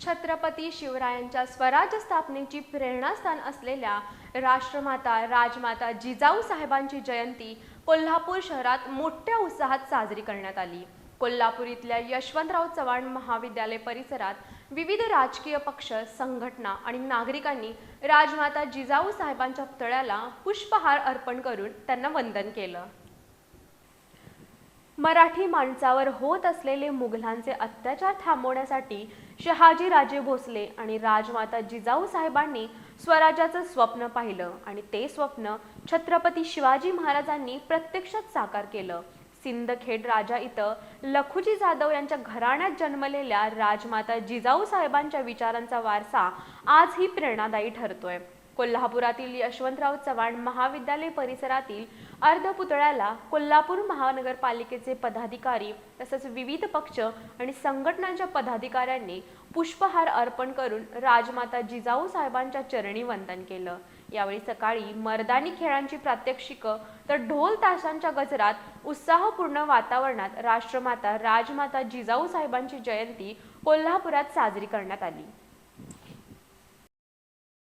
छत्रपती शिवरायांच्या स्वराज स्थापनेची प्रेरणास्थान असलेल्या राष्ट्रमाता राजमाता जिजाऊ साहेबांची जयंती कोल्हापूर शहरात मोठ्या उत्साहात साजरी करण्यात आली. कोल्हापूर इथल्या यशवंतराव चव्हाण महाविद्यालय परिसरात विविध राजकीय पक्ष संघटना आणि नागरिकांनी राजमाता जिजाऊ साहेबांच्या पुतळ्याला पुष्पहार अर्पण करून त्यांना वंदन केलं. मराठी माणसावर होत असलेले मुघलांचे अत्याचार थांबवण्यासाठी शहाजी राजे भोसले आणि राजमाता जिजाऊ साहेबांनी स्वराज्याचं स्वप्न पाहिलं आणि ते स्वप्न छत्रपती शिवाजी महाराजांनी प्रत्यक्षात साकार केलं. सिंदखेड राजा इथं लखुजी जाधव यांच्या घराण्यात जन्मलेल्या राजमाता जिजाऊ साहेबांच्या विचारांचा वारसा आजही प्रेरणादायी ठरतोय. कोल्हापुरातील यशवंतराव चव्हाण महाविद्यालय परिसरातील अर्धपुतळ्याला कोल्हापूर महानगरपालिकेचे पदाधिकारी तसंच विविध पक्ष आणि संघटनांच्या पदाधिकाऱ्यांनी पुष्पहार अर्पण करून राजमाता जिजाऊ साहेबांच्या चरणी वंदन केलं. यावेळी सकाळी मर्दानी खेळांची प्रात्यक्षिकं तर ढोल ताशांच्या गजरात उत्साहपूर्ण वातावरणात राष्ट्रमाता राजमाता जिजाऊ साहेबांची जयंती कोल्हापुरात साजरी करण्यात आली.